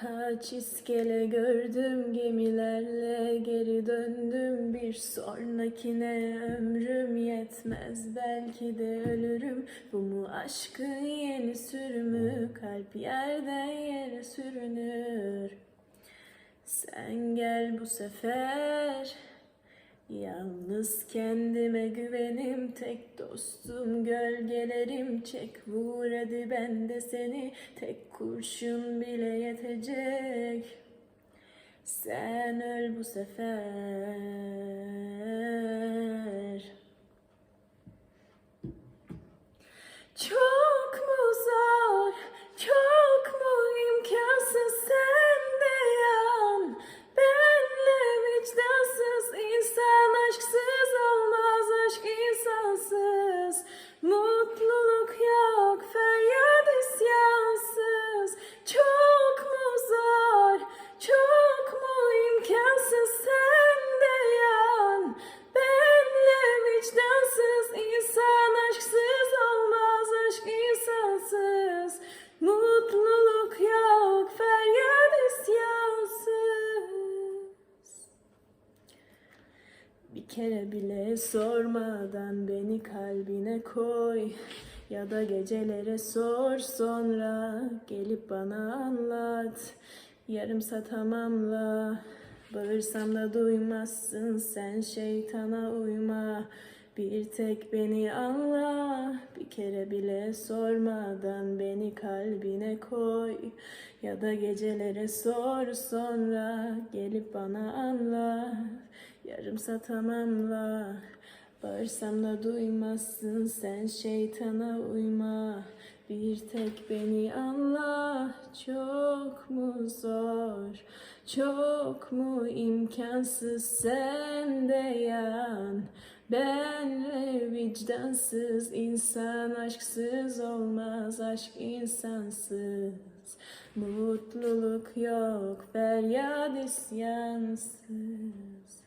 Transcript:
Kaç iskele gördüm gemilerle geri döndüm bir sonrakine. Ömrüm yetmez belki de ölürüm. Bu mu aşkın yeni sürümü? Kalp yerden yere sürünür. Sen gel bu sefer Yalnız kendime güvenim tek dostum gölgelerim çek vur hadi ben de seni tek kurşun bile yetecek. Sen öl bu sefer. Çok Bir kere bile sormadan beni kalbine koy. Ya da gecelere sor sonra gelip bana anlat. Yarımsa tamamla Bağırsam da duymazsın sen şeytana uyma. Bir tek beni anla Bir kere bile sormadan beni kalbine koy. Ya da gecelere sor sonra gelip bana anlat Yarımsa tamamla Bağırsam da duymazsın. Sen şeytana uyma. Bir tek beni anla çok mu zor? Çok mu imkansız sen de yan? Benle vicdansız insan aşksız olmaz aşk insansız. Mutluluk yok feryat isyansız